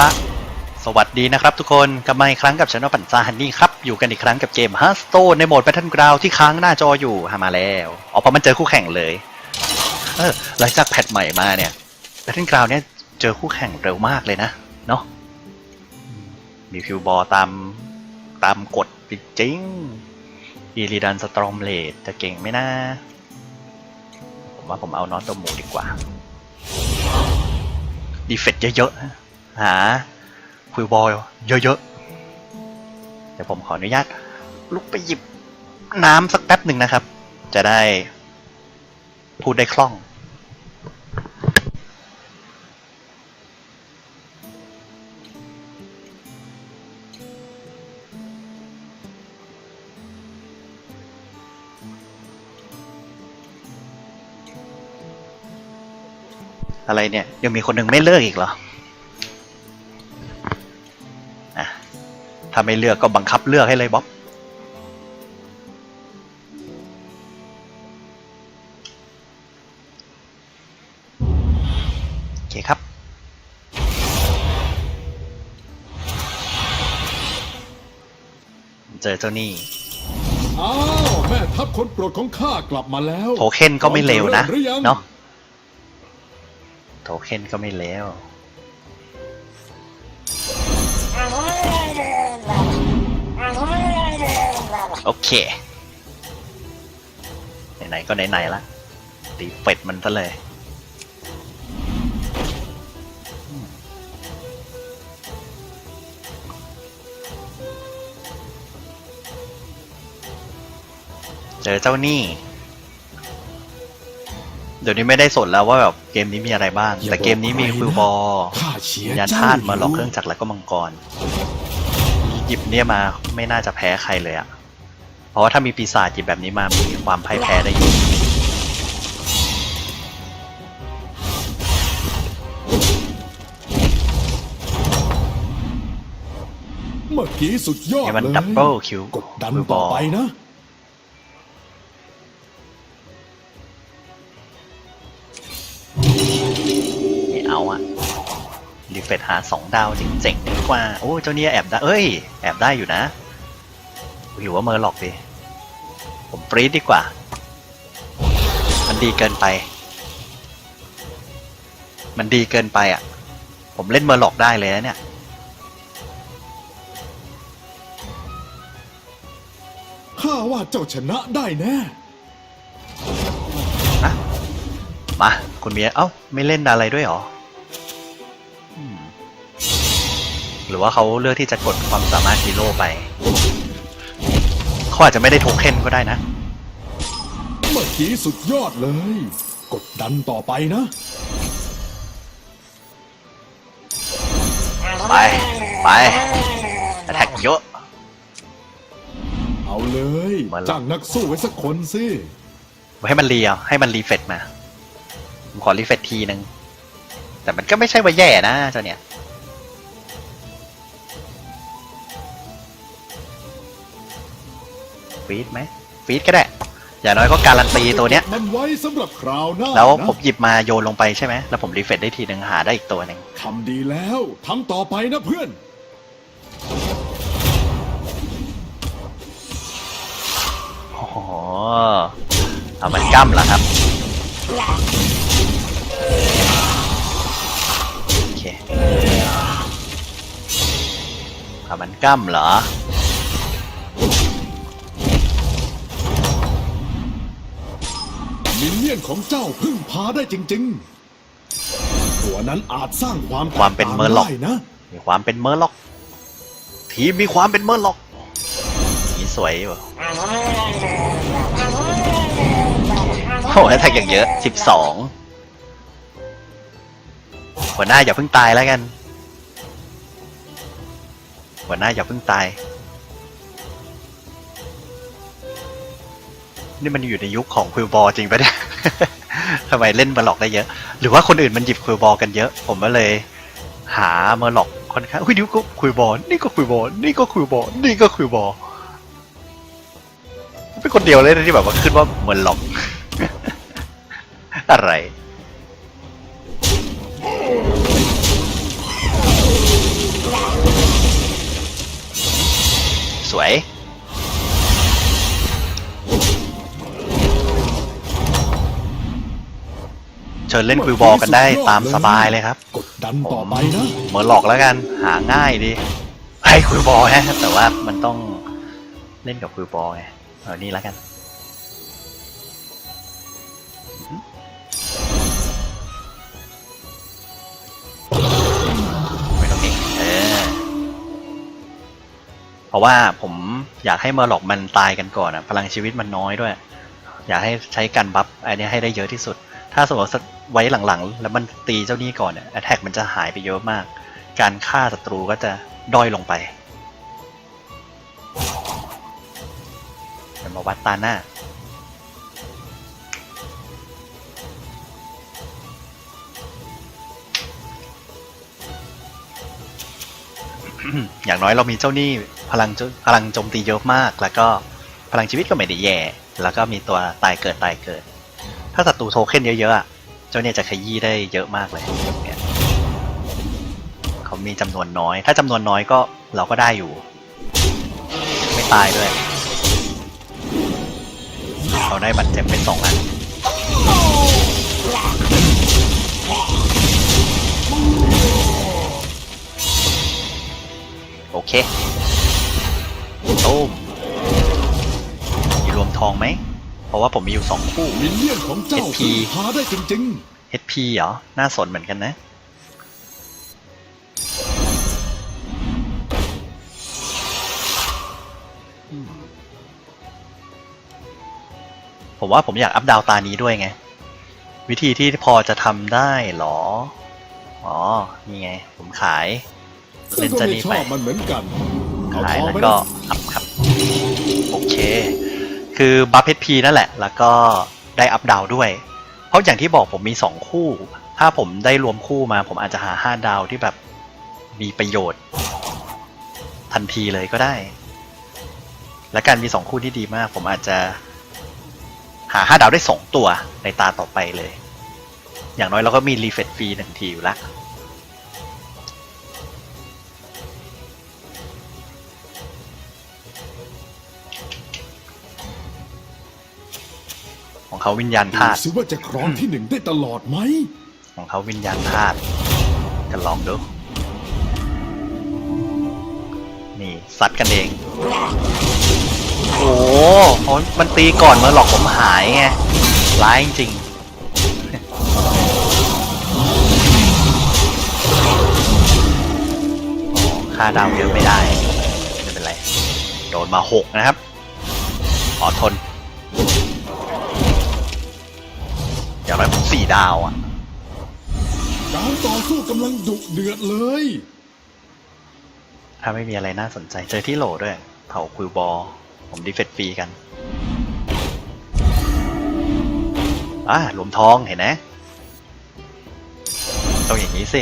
ละ สวัสดีนะครับทุกคนกลับมาอีกครั้งกับช anel ปัญจาฮันนี่ครับ อยู่กันอีกครั้งกับเกมฮ a r t s t o n e ในโหมด Battleground ที่ค้างหน้าจออยู่หามาแล้วอ๋อเพราะมันเจอคู่แข่งเลยเออหลังจากแพทใหม่มาเนี่ย Battleground เนี่ยเจอคู่แข่งเร็วมากเลยนะ เนาะมีคิวบอลตามตามกฎจริงอีรีดันสตรอมเลดจะเก่งไหมนะ ผมว่าผมเอานอตตัวหมูดีกว่าดีเฟตเยอะๆนะ หาคุยบอลเยอะๆ เดี๋ยวผมขออนุญาตลุกไปหยิบน้ำสักแป๊บหนึ่งนะครับ จะได้พูดได้คล่องอะไรเนี่ย ยังมีคนหนึ่งไม่เลิกอีกเหรอ ถ้าไม่เลือกก็บังคับเลือกให้เลยบ๊อบโอเคครับ เจอเจ้านี่อ้าวแม่ทัพคนโปรดของข้ากลับมาแล้ว โทเค็นก็ไม่เลวนะพร้อมจริ่มหรือยังเนาะโทเค็นก็ไม่เลว โอเคไหนๆก็ไหนๆละตีเป็ดมันซะเลยเจอเจ้าหนี่ เดี๋ยวนี้ไม่ได้สนแล้วว่าแบบเกมนี้มีอะไรบ้าง แต่เกมนี้มีฟิวบอลข้าเชียร์ยานเจ้ธาตุมาหลอกเครื่องจักรแล้วก็มังกร หยิบเนี่ยมาไม่น่าจะแพ้ใครเลยอะ เพราะว่าถ้ามีปีศาจหยิบแบบนี้มามีความพ่ายแพ้ได้อยู่เมื่อกี้สุดยอดนี่มันเลยดับเบิลคิวกดดันฟิวบต่ออลไปนะไม่เอาอะรีเฟรชหาสองดาวเจ๋งๆดีกว่า โอ้เจ้าเนี่ยแอบได้ เอ้ย แอบได้อยู่นะ อยู่ว่าเมอร์หลอกดิผมฟรีดดีกว่า มันดีเกินไป มันดีเกินไปอะ ผมเล่นเมอร์หลอกได้เลยนะเนี่ยข้าว่าเจ้าชนะได้แน่มาคุณเมีย เอ้า ไม่เล่นอะไรด้วยเหรออืมหรือว่าเขาเลือกที่จะกดความสามารถฮีโร่ไป เขาอาจจะไม่ได้โทเค็นก็ได้นะ เมื่อกี้สุดยอดเลย กดดันต่อไปนะ ไป ไปแท็กเยอะ เอาเลยมาละ จ้างนักสู้ไว้สักคนสิ ให้มันรีเอาให้มันรีเฟตมาผมขอรีเฟตทีนึง แต่มันก็ไม่ใช่ว่าแย่นะเจ้าเนี่ย ฟีดไหมฟีดก็ได้ อย่างน้อยก็การันตีตัวเนี้ย มันไว้สำหรับคราวหน้าแล้วนะผมหยิบมาโยนลงไปใช่ไหมแล้วผมรีเฟตได้ทีหนึ่งหาได้อีกตัวหนึ่งทำดีแล้วทำต่อไปนะเพื่อน โอ้โหเอามันกั้มเหรอครับ โอเคเอามันกั้มเหรอ มินเนี่ยนของเจ้าพึ่งพาได้จริง ๆ ตัวนั้นอาจสร้างความแตกความเป็นต่างเมอร์ล็อกได้นะ มีความเป็นเมอร์ล็อก ทีมมีความเป็นเมอร์ล็อกนี่สวยอยู่โอ้โหแท็กอย่างเยอะสิบสองหัวหน้าอย่าเพิ่งตายแล้วกัน หัวหน้าอย่าเพิ่งตาย นี่มันอยู่ในยุคของคิวบอลจริงปะเนี่ย ทำไมเล่นมาหลอกได้เยอะ หรือว่าคนอื่นมันหยิบคิวบอลกันเยอะ ผมก็เลย หามาหลอกค่อนข้างคุยดิวก็คุยบอลนี่ก็คุยบอลนี่ก็คุยบอลนี่ก็คุยบอลเป็นคนเดียวเลยนะที่แบบว่าขึ้นว่าเมาอนหลอก อะไรสวย เชิญเล่นควิวบอลกันได้ตามสบายเลยครับ กดดันต่อไปนะเหมือนหลอกแล้วกันหาง่ายดีให้ควิวบอลฮะแต่ว่ามันต้องเล่นกับควิวบอลไงเอานี่แล้วกันไม่ต้องเองเออเพราะว่าผมอยากให้เมอร์ล็อกมันตายกันก่อนอะพลังชีวิตมันน้อยด้วย อยากให้ใช้การบัฟอันนี้ให้ได้เยอะที่สุด ถ้าสมมติไว้หลังๆ แล้วมันตีเจ้านี้ก่อนเนี่ยแอตแทกมันจะหายไปเยอะมาก การฆ่าศัตรูก็จะด้อยลงไปเดี๋ยวมาวัดตาหน้า อย่างน้อยเรามีเจ้านี้พลังพลังโจมตีเยอะมาก แล้วก็พลังชีวิตก็ไม่ได้แย่ แล้วก็มีตัวตายเกิดตายเกิด ถ้าศัตรูโทเค็นเยอะๆอะเจ้าเนี่ยจะขยี้ได้เยอะมากเลยเนี่ยเขามีจำนวนน้อย ถ้าจำนวนน้อยก็เราก็ได้อยู่ ไม่ตายด้วย เราได้บัตรเจ็บเป็นสองอันโอเคตูมมีรวมทองไหม เพราะว่าผมมีอยู่สองคู่ มินเนี่ยนของเจ้า HP พาได้จริง HP เหรอ น่าสนเหมือนกันนะ ผมว่าผมอยากอัพดาวตานี้ด้วยไง วิธีที่พอจะทำได้เหรอ อ๋อ นี่ไง ผมขายๆเล่นก็จะไม่นี่ชไปอบมันเหมือนกันเอาขายทองแล้วไปก็นะอัพครับ โอเค คือบัฟเพชพีนั่นแหละ แล้วก็ได้อัพดาวด้วย เพราะอย่างที่บอกผมมีสองคู่ ถ้าผมได้รวมคู่มา ผมอาจจะหาห้าดาวที่แบบมีประโยชน์ ทันทีเลยก็ได้ และการมีสองคู่ที่ดีมาก ผมอาจจะหาห้าดาวได้สองตัวในตาต่อไปเลย อย่างน้อยเราก็มีรีเฟรชฟรีหนึ่งทีอยู่ละ เขาวิญญาณดูธาตุสิว่าจะครองที่หนึ่งได้ตลอดไหม ของเขาวิญญาณธาตุจะลองดู นี่ซัดกันเอง โอ้โหเพราะมันตีก่อนเมื่อหลอกผมหายไง ร้ายจริงๆอ๋อค่าดาวเยอะไม่ได้ ไม่เป็นไร โดนมาหกนะครับ ขอทน อย่างน้อยผมสี่ดาวอะ การต่อสู้กำลังดุเดือดเลย ถ้าไม่มีอะไรน่าสนใจ เจอที่โหลด้วย เผาคุยบอลผมดีเฟตฟรีกัน อ่ารวมทองเห็นไหมต้องอย่างนี้สิ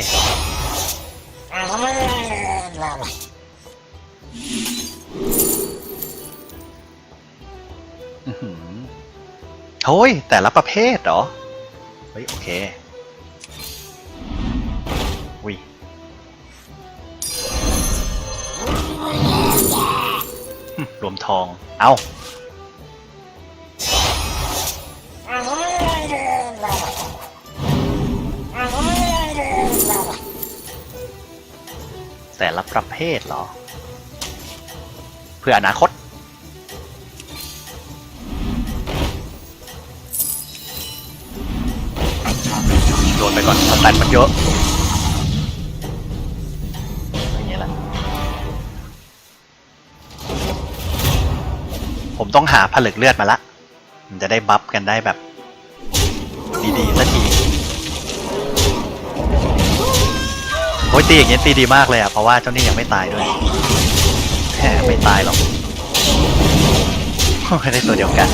อื้อหือโอ้ยแต่ละประเภทเหรอเฮ้ย โอเควิรวมทอง เอาแต่ละประเภทเหรอ เพื่ออนาคต ไปก่อนสแตนมันเยอะอย่างนี้แหละผมต้องหาผลึกเลือดมาละ มันจะได้บัฟกันได้แบบ ดีๆสักทีโอ้ยตีอย่างเงี้ยตีดีมากเลยอะเพราะว่าเจ้านี่ยังไม่ตายด้วยแหมไม่ตายหรอกไม่ได้ตัวเดียวกัน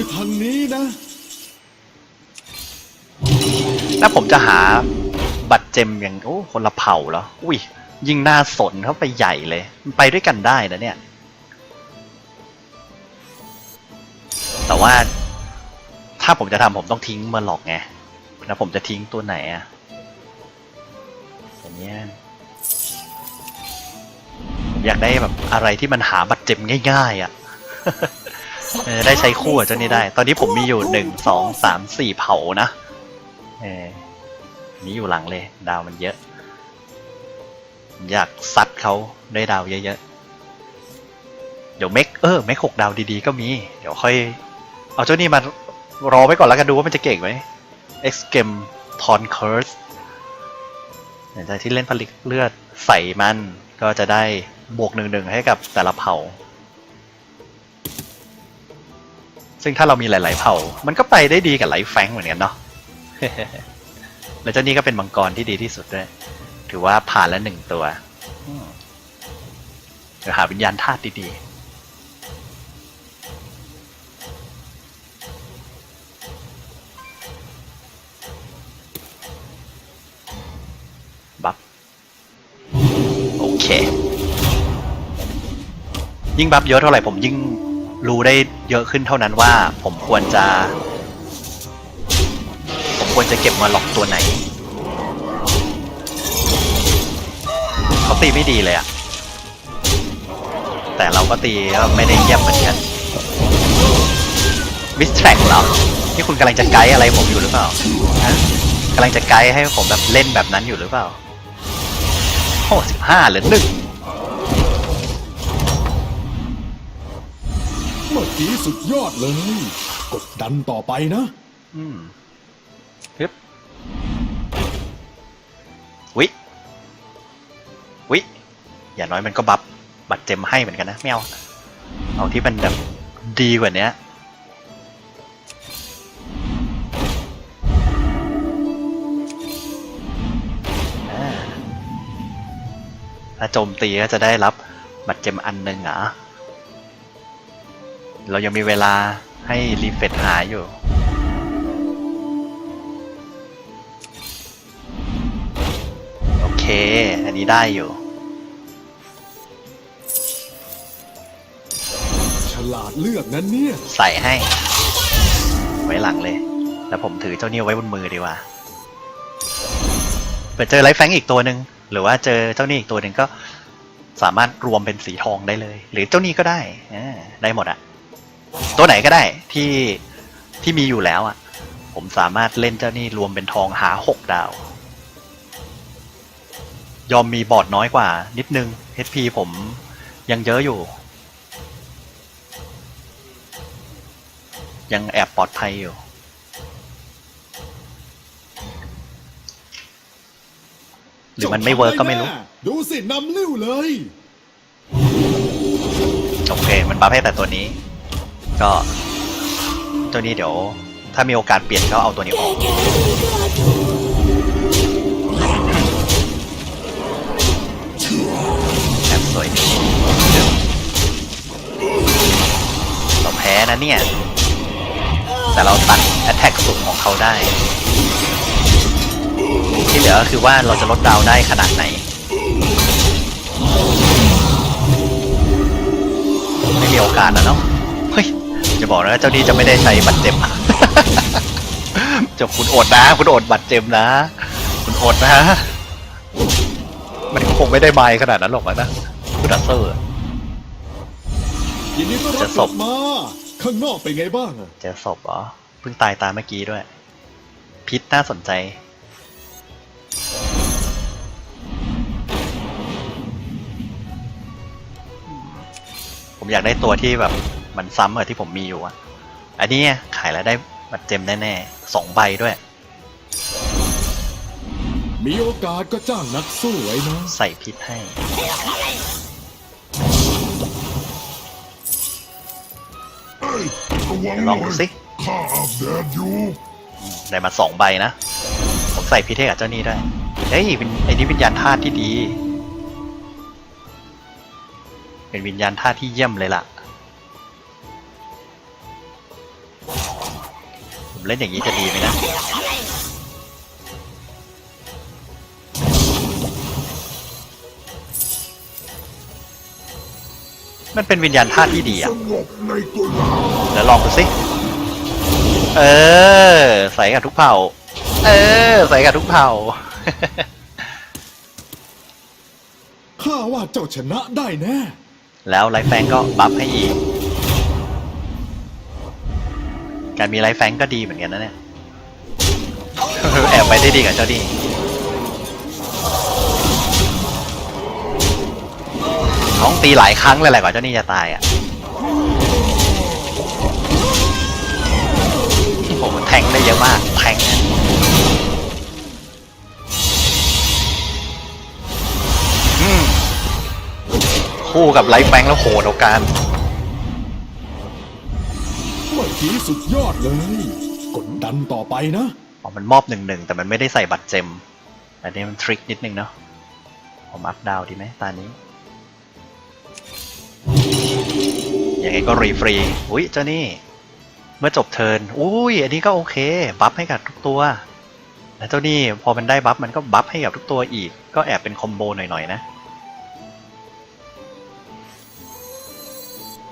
คือทางนี้นะถ้าผมจะหาบัตรเจมอย่างโอ้คนละเผ่าเหรอ อุ้ย ยิ่งน่าสนเข้าไปใหญ่เลยมันไปด้วยกันได้นะเนี่ย แต่ว่าถ้าผมจะทำผมต้องทิ้งมาหลอกไง แล้วผมจะทิ้งตัวไหนอะอย่เนี้ยอยากได้แบบอะไรที่มันหาบัตรเจ็บง่าย ๆอะ เออได้ใช้คู่กับเจ้านี้ได้ ตอนนี้ผมมีอยู่หนึ่งสองสามสี่เผานะเออนนี้อยู่หลังเลย ดาวมันเยอะ อยากซัดเขาได้ดาวเยอะๆ เดี๋ยวเมกเออเมกหกดาวดีๆก็มี เดี๋ยวค่อย เอาเจ้านี่มารอไว้ก่อนแล้วกันดูว่ามันจะเก่งไหม X Game Ton Curse หลังจากที่เล่นผลิตเลือดใส่มันก็จะได้บวกหนึ่งหนึ่งให้กับแต่ละเผ่า ซึ่งถ้าเรามีหลาย ๆ เผ่า มันก็ไปได้ดีกับไลฟ์แฟงเหมือนกันเนาะแล้วเจ้านี่ก็เป็นมังกรที่ดีที่สุดด้วย ถือว่าผ่านแล้วหนึ่งตัวอืมเดี๋ยวหาวิญญาณธาตุดีๆบัฟโอเค ยิ่งบัฟเยอะเท่าไหร่ผมยิ่ง รู้ได้เยอะขึ้นเท่านั้นว่า ผมควรจะ ผมควรจะเก็บมาหลอกตัวไหนเขาตีไม่ดีเลยอะแต่เราก็ตีก็ไม่ได้เยี่ยมเหมือนกันมิสแทร็กเหรอที่คุณกำลังจะไกด์อะไรผมอยู่หรือเปล่าฮะกำลังจะไกด์ให้ผมแบบเล่นแบบนั้นอยู่หรือเปล่าโอ้สิบห้าหรือหนึ่ง มื่อกี้สุดยอดเลย กดดันต่อไปนะอืมฮึบวิวิอย่างน้อยมันก็บัฟบัตรเจมให้เหมือนกันนะไม่เอาเอาที่มันแบบดีกว่านี้อ่าถ้าโจมตีก็จะได้รับบัตรเจมอันหนึ่งเหรอ เรายังมีเวลาให้รีเฟรชหาอยู่ โอเค อันนี้ได้อยู่ ฉลาดเลือกนั้นเนี่ย ใส่ให้ ไว้หลังเลย แล้วผมถือเจ้านี่ไว้บนมือดีกว่าเปิดเจอไลฟ์แฟงอีกตัวหนึ่งหรือว่าเจอเจ้านี่อีกตัวหนึ่งก็สามารถรวมเป็นสีทองได้เลย หรือเจ้านี่ก็ได้อ่าได้หมดอะ ตัวไหนก็ได้ที่ที่มีอยู่แล้วอะผมสามารถเล่นเจ้านี่รวมเป็นทองหาหกดาว ยอมมีบอร์ดน้อยกว่า นิดนึง HP ผมยังเยอะอยู่ ยังแอบปลอดภัยอยู่หรือมันไม่เวิร์กก็ไม่รู้ ดูสินำลิ้วเลย โอเค มันบัฟให้แต่ตัวนี้ ก็ตัวนี้เดี๋ยว ถ้ามีโอกาสเปลี่ยนก็เอาตัวนี้ออก แอบสวยเราแพ้นะเนี่ย แต่เราตัด attack สูงของเขาได้ ที่เหลือก็คือว่าเราจะลดดาวได้ขนาดไหนไม่มีโอกาสแล้วเนาะ จะบอกนะเจ้านี้จะไม่ได้ใช้บัตรเจ็มจะคุณอดนะ คุณอดบัตรเจ็มนะ คุณอดนะ มันคงไม่ได้ไมล์ขนาดนั้นหรอกนะคุณดัสเซอร์ ยินดีต้อนรับจะกศลัพ บมา ข้างนอกเป็นไงบ้างอะเจอศพเหรอเพิ่งตายตามเมื่อกี้ด้วย พิษน่าสนใจ ผมอยากได้ตัวที่แบบ มันซ้ำกับที่ผมมีอยู่อะอันนี้ขายแล้วได้บัตรเจมแน่ๆสองใบด้วย มีโอกาสก็จ้างนักสู้ไว้นะ ใส่พิษให้ระวังเดี๋ยวหลน่อองดูยสิ ข้าอาบแดดอยู่ ได้มาสองใบนะ ผมใส่พิเทกับเจ้านี้ได้เฮ้ยเป็นไอ้นี่วิญญาณธาตุที่ดี เป็นวิญญาณธาตุที่เยี่ยมเลยล่ะ เล่นอย่างนี้จะดีไหมนะมันเป็นวิญญาณธาตุที่ดีสอะงบในตัวเราเดี๋ยวลองดูสิ เออ ใส่กับทุกเผ่า เออ ใส่กับทุกเผ่า ข้าว่าเจ้าชนะได้แน่ แล้วไลฟ์แฟงก็บัฟให้อีก การมีไลฟ์แฟงก็ดีเหมือนกันนะเนี่ย แอบไปได้ดีกับเจ้าดีน้องตีหลายครั้งเลยแหละกว่าเจ้านี่จะตายอะโอ้โหแทงได้เยอะมาก แทงคู่กับไลฟ์แฟงแล้วโหดเอาการ กี้สุดยอดเลย กดดันต่อไปนะ อ๋อ มันมอบหนึ่งหนึ่งแต่มันไม่ได้ใส่บัตรเจม อันนี้มันทริคนิดนึงเนาะ ผมอัพดาวดีไหมตานี้ ยังไงก็รีฟรี อุ้ยเจ้านี่ เมื่อจบเทิร์น อุ้ย อันนี้ก็โอเค บัฟให้กับทุกตัว แล้วเจ้านี่พอมันได้บัฟมันก็บัฟให้กับทุกตัวอีก ก็แอบเป็นคอมโบหน่อยๆนะ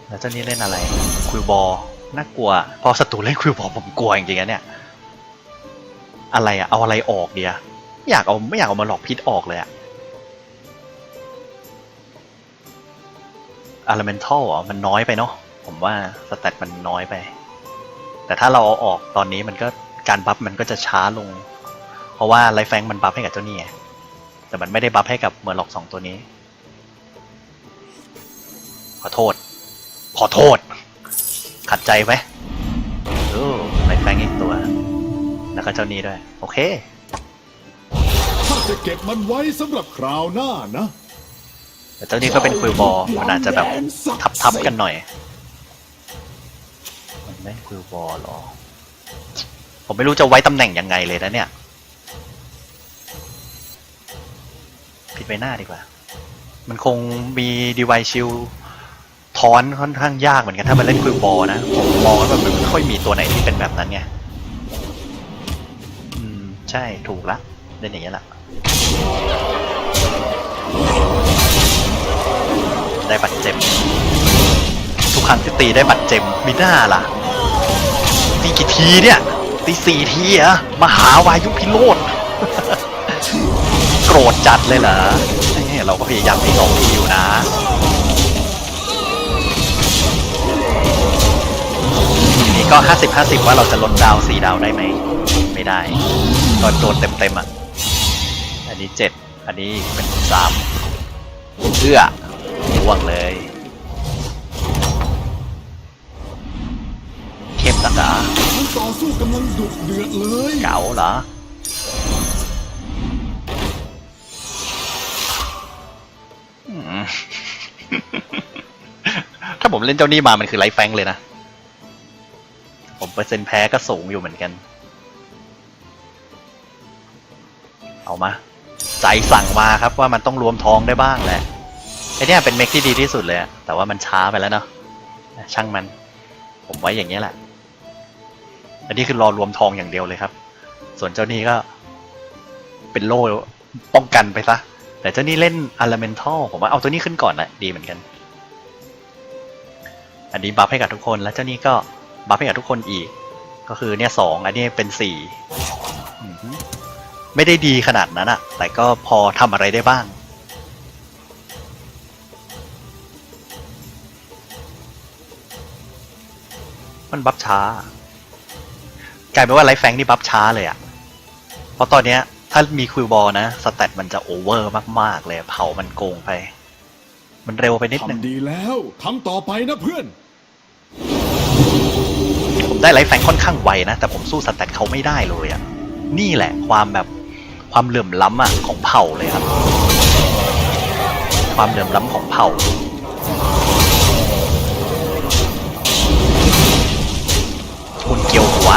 แล้วเจ้านี่เล่นอะไรคุยบอล น่ากลัว พอศัตรูเล่นคุยบอลผมกลัวจริงๆนะเนี่ย อะไรอะเอาอะไรออกเดียไม่อยากเอาไม่อยากเอามาหลอกพิษออกเลยอะ Elemental อะมันน้อยไปเนาะผมว่าสแตทมันน้อยไป แต่ถ้าเราเอาออกตอนนี้มันก็การบัฟมันก็จะช้าลง เพราะว่าไลฟ์แฟงมันบัฟให้กับเจ้านี่แต่มันไม่ได้บัฟให้กับเมอร์ล็อกสองตัวนี้ ขอโทษ ขอโทษ ขัดใจไหมโอ้ไลฟ์แฟงอีกตัว แล้วก็เจ้านี้ด้วย โอเคข้าจะเก็บมันไว้สำหรับคราวหน้านะแต่เจ้านี้ก็เป็นคุยบอลมันอาจจะแบบทับทับๆกันหน่อย มันไม่คุยบอลหรอ ผมไม่รู้จะไว้ตำแหน่งยังไงเลยนะเนี่ยผิดไปหน้าดีกว่า มันคงมีดีไวชิล ทอนค่อนข้างยากเหมือนกันถ้ามันเล่นคุยบอลนะผมมองแล้วแบบมันไม่ค่อยมีตัวไหนที่เป็นแบบนั้นไงอืมใช่ถูกละเล่นอย่างนี้ยแหละได้บัตรเจ็มทุกครั้งที่ตีได้บัตรเจ็มมีหน้าล่ะตีกี่ทีเนี่ยตีสี่ทีเหรอะมหาวายุพิโรธโกรธจัดเลยเหรอเอ้ยเราก็พยายามตีสองทีอยู่นะ นี้ก็ห้าสิบห้าสิบว่าเราจะลดดาวสี่ดาวได้ไหม ไม่ได้ ก็โดนเต็มเต็มๆอะ อันนี้เจ็ดอันนี้เป็นสามเอื้อล่วงเลย เข้มตักดามันต่อสู้กำลังดุเดือดเลยเก๋าเหรออืมถ้าผมเล่นเจ้านี่มามันคือไลฟ์แฟงเลยนะ ผมเปอร์เซ็นต์แพ้ก็สูงอยู่เหมือนกัน เอามา ใจสั่งมาครับว่ามันต้องรวมทองได้บ้างแหละไอเนี้ยเป็นเมคที่ดีที่สุดเลยแต่ว่ามันช้าไปแล้วเนาะช่างมัน ผมไว้อย่างนี้ยแหละ อันนี้คือรอรวมทองอย่างเดียวเลยครับ ส่วนเจ้านี่ก็ เป็นโล่ป้องกันไปซะแต่เจ้านี่เล่นอ Elemental ผมว่าเอาตัวนี้ขึ้นก่อนนะดีเหมือนกัน อันนี้บัฟให้กับทุกคนแล้วเจ้านี่ก็ บัฟให้กับทุกคนอีก ก็คือเนี่ยสองอันนี้เป็นสี่อือหือไม่ได้ดีขนาดนั้นอะแต่ก็พอทำอะไรได้บ้าง มันบัฟช้ากลายเป็นว่าไลฟ์แฟงนี่บัฟช้าเลยอะ่ะเพราะตอนเนี้ยถ้ามีคิวบอลนะสแตทมันจะโอเวอร์มาก ๆ เลยเผามันโกงไป มันเร็วไปนิดนึงทำดีแล้วทำต่อไปนะเพื่อน ผมได้ไลฟ์แฟงค่อนข้างไวนะ แต่ผมสู้สแตทเขาไม่ได้เลยอะ่ะ นี่แหละความแบบความเหลื่อมล้ำอะของเผ่าเลยครับ ความเหลื่อมล้ำของเผ่าคุณเกี่ยวหัว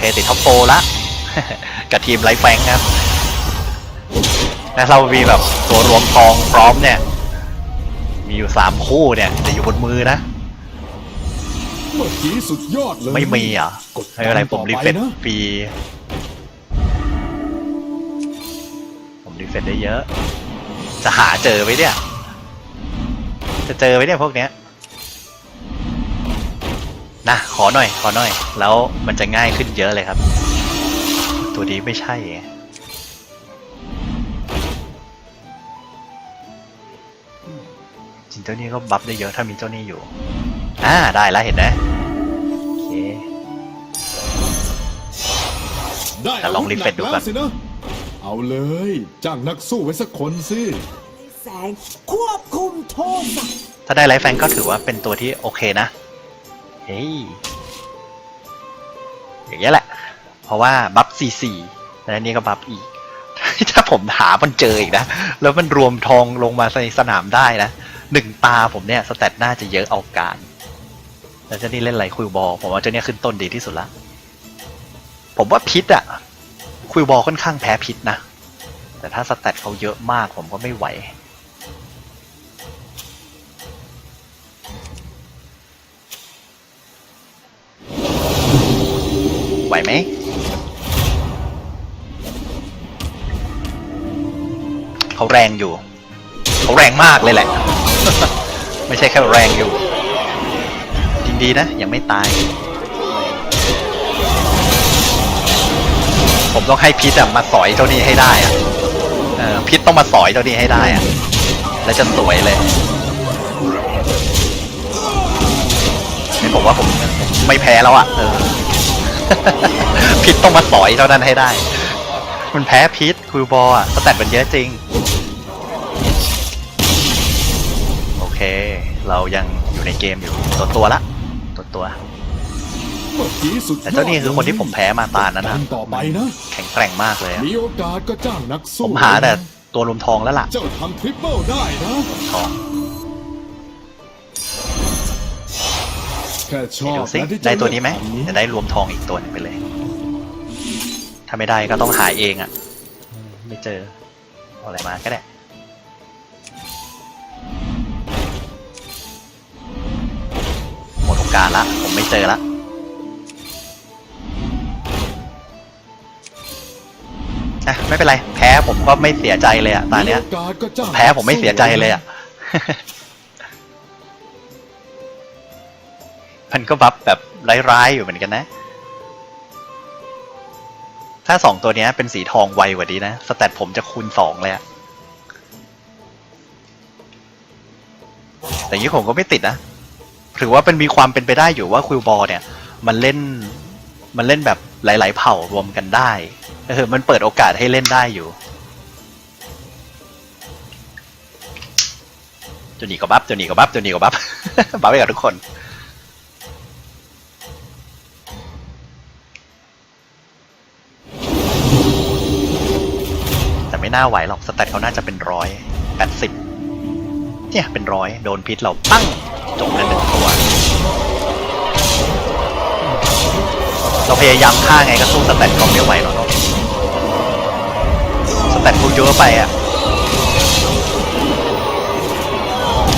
เคติดท็อปโฟละ กับทีมไลฟ์แฟงครับถ้าเรามีแบบตัวรวมทองพร้อมเนี่ย มีอยู่สามคู่เนี่ยจะอยู่บนมือนะ เมื่อกี้สุดยอดเลยไม่มีเรอะไม่ไรผมรีเฟรฟรีผมรีเฟรได้เยอะ จะหาเจอไหมเนี่ย จะเจอไหมเนี่ยพวกเนี้ย นะขอหน่อยขอหน่อย แล้วมันจะง่ายขึ้นเยอะเลยครับ ตัวนี้ไม่ใช่ไงจริงเจ้านี่ก็บัฟได้เยอะถ้ามีเจ้านี่อยู่อ่าได้แล้วเห็นไหมโอเคได้แต่ลองรีเฟรชดูก่อนอาวุธหกแล้วสินะเอาเลยจ้างนักสู้ไว้สักคนสิแสงควบคุมโทสะถ้าได้ไลฟ์แฟนก็ถือว่าเป็นตัวที่โอเคนะ เฮ้ยอย่างเงี้ยแหละ เพราะว่าบัฟซีซีแล้วอันนี้ก็บัฟอีก ถ้าผมหามันเจออีกนะ แล้วมันรวมทองลงมาในสนามได้นะหนึ่งตาผมเนี่ยสแตทน่าจะเยอะเอาการ แล้วเจ้านี่เล่นไรคุยบอลผมว่าเจ้านี่ขึ้นต้นดีที่สุดละ ผมว่าพิษอะคุยบอลค่อนข้างแพ้พิษนะ แต่ถ้าสแตทเขาเยอะมากผมก็ไม่ไหว ไหวไหมเขาแรงอยู่เขาแรงมากเลยแหละ ไม่ใช่แค่แรงอยู่จริงดีนะ ยังไม่ตาย ผมต้องให้พิษมาสอยเจ้านี้ให้ได้อะออพิษต้องมาสอยเจ้านี้ให้ได้อะแล้วจะสวยเลยนี่ผมว่าผมไม่แพ้แล้วอะเออ พิษต้องมาสอยเท่านั้นให้ได้ มันแพ้พิษคุยบอลอะสแตทมันเยอะจริง โอเค เรายังอยู่ในเกมอยู่ตัวตัวๆละตัวตัว เมื่อกี้สุดยดแต่เจ้านี่คือคนที่ผมแพ้มาตานั้นตนะอนต่อไปนะ แข็งแกร่งมากเลยอะมีโอกาสก็จ้างนักผสู้มหาแต่ตัวรวมทองแล้วล่ะ เจ้าทำทริปเปิลได้นะ ทอง ดูสินะที่ได้เจ้าตัวนี้ไหมเลือกทางจะได้รวมทองอีกตัวหนึงไปเลย ถ้าไม่ได้ก็ต้องหาเองอะ่ะอืมไม่เจอเอาอะไรมาก็ได้หมดโอกาสละ ผมไม่เจอละอะไม่เป็นไร แพ้ผมก็ไม่เสียใจเลยอะตาเนี้ยมีโอกาสก็จ้างแพ้ผมไม่เสียใจเลยอะ มันก็บัฟแบบร้ายๆอยู่เหมือนกันนะ ถ้าสองตัวนี้เป็นสีทองไวกว่านี้นะ สแตทผมจะคูณสองเลยอะแต่ย่างนี้ผมก็ไม่ติดนะ ถือว่าเป็นมีความเป็นไปได้อยู่ว่าคิวบอลเนี่ย มันเล่นมันเล่นแบบหลาย ๆ เผ่ารวมกันได้เออมันเปิดโอกาสให้เล่นได้อยู่ตัวนี้ก็บัฟตัวนี้ก็บัฟตัวนี้ก็บัฟบัฟไปกับทุกคน ไม่น่าไหวหรอกสแตทเขาน่าจะเป็นร้อยแปดสิบเนี่ยเป็นร้อยโดนพิษเราปั้งจบกันหนึ่งตัว เราพยายามฆ่าไงก็สู้สแตทเขาไม่ไหวหรอกสแตทเขาเยอะไปอะ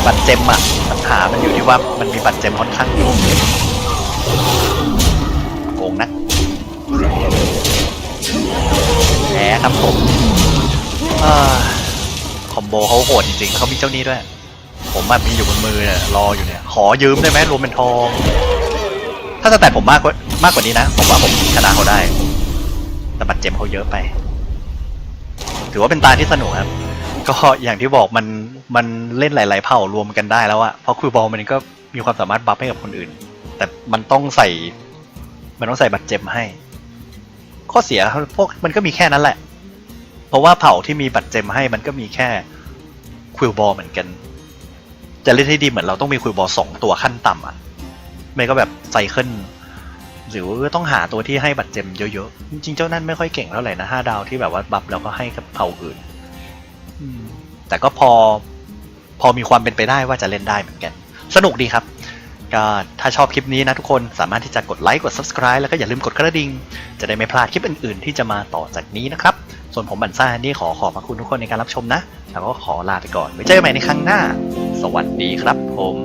บัตรเจมอะปัญหามันอยู่ที่ว่ามันมีบัตรเจมค่อนข้างเยอะโกงนะแหมครับผม คอมโบเขาโหดจริงๆเขามีเจ้านี้ด้วย ผมมันมีอยู่บนมือเนี่ยรออยู่เนี่ย ขอยืมได้ไหมรวมเป็นทอง ถ้าสแตทผมมากกว่ามากกว่านี้นะ ผมว่าผมชนะเขาได้ แต่บัตรเจมเขาเยอะไป ถือว่าเป็นตาที่สนุกครับ ก็อย่างที่บอกมันมันเล่นหลาย ๆ เผ่ารวมกันได้แล้วอะเพราะคุยบอลมันก็มีความสามารถบัฟให้กับคนอื่น แต่มันต้องใส่ มันต้องใส่บัตรเจมให้ ข้อเสียพวกมันก็มีแค่นั้นแหละ เพราะว่าเผ่าที่มีบัตรเจมให้มันก็มีแค่คุยบอลเหมือนกัน จะเล่นให้ดีเหมือนเราต้องมีคุยบอลสองตัวขั้นต่ำอะไม่ก็แบบไซเคิลหรือว่าต้องหาตัวที่ให้บัตรเจมเยอะๆ จริงๆเจ้านั่นไม่ค่อยเก่งเท่าไหร่นะห้าดาวที่แบบว่าบัฟแล้วก็ให้กับเผ่าอื่นแต่ก็พอพอมีความเป็นไปได้ว่าจะเล่นได้เหมือนกัน สนุกดีครับก็ถ้าชอบคลิปนี้นะทุกคนสามารถที่จะกดไลค์กด subscribe แล้วก็อย่าลืมกดกระดิ่ง จะได้ไม่พลาดคลิปอื่นๆ ที่จะมาต่อจากนี้นะครับ ส่วนผมบันซ่านี่ขอขอบพระคุณทุกคนในการรับชมนะ แล้วก็ขอลาไปก่อนไว้เจอกันใหม่ในครั้งหน้า สวัสดีครับผม